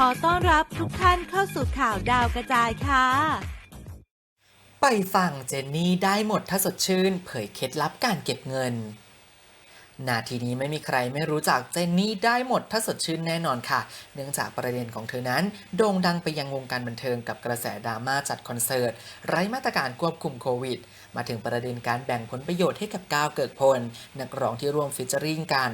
ขอต้อนรับทุกท่านเข้าสู่ข่าวดาวกระจายค่ะ ไปฟังเจนนี่ได้หมดถ้าสดชื่น เผยเคล็ดลับการเก็บเงิน นาทีนี้ไม่มีใครไม่รู้จักเจนนี่ได้หมดถ้าสดชื่นแน่นอนค่ะ เนื่องจากประเด็นของเธอนั้น โด่งดังไปยังวงการบันเทิงกับกระแสดราม่าจัดคอนเสิร์ตไร้มาตรการควบคุมโควิดมาถึงประเด็นการแบ่งผลประโยชน์ให้กับก้าวเกิกพล นักร้องที่ร่วมฟิชเจอริงกัน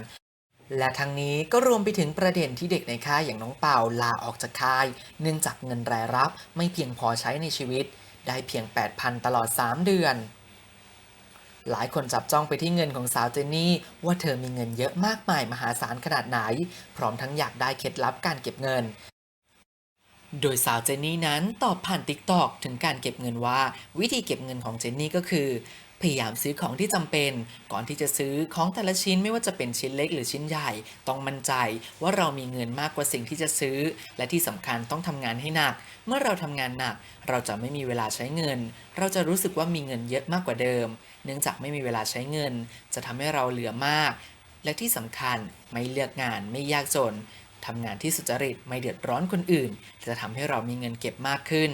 และทั้งนี้ก็รวมไปถึงประเด็นที่เด็กในค่ายอย่างน้องเปาลาออกจากค่าย เนื่องจากเงินรายรับไม่เพียงพอใช้ในชีวิต ได้เพียง 8,000 ตลอด 3 เดือน หลายคนจับจ้องไปที่เงินของสาวเจนนี่ ว่าเธอมีเงินเยอะมากมายมหาศาลขนาดไหน พร้อมทั้งอยากได้เคล็ดลับการเก็บเงินโดยสาวเจนนี่นั้นตอบผ่านติ๊กตอกถึงการเก็บเงินว่า วิธีเก็บเงินของเจนนี่ก็คือ พยายามซื้อของที่จำเป็น ก่อนที่จะซื้อของแต่ละชิ้นไม่ว่าจะเป็นชิ้นเล็กหรือชิ้นใหญ่ ต้องมั่นใจว่าเรามีเงินมากกว่าสิ่งที่จะซื้อ และที่สำคัญต้องทำงานให้หนัก เมื่อเราทำงานหนัก เราจะไม่มีเวลาใช้เงิน เราจะรู้สึกว่ามีเงินเยอะมากกว่าเดิม เนื่องจากไม่มีเวลาใช้เงิน จะทำให้เราเหลือมาก และที่สำคัญไม่เลือกงานไม่ยากจนทำงานที่สุจริตไม่เดือดร้อนคนอื่น จะทำให้เรามีเงินเก็บมากขึ้น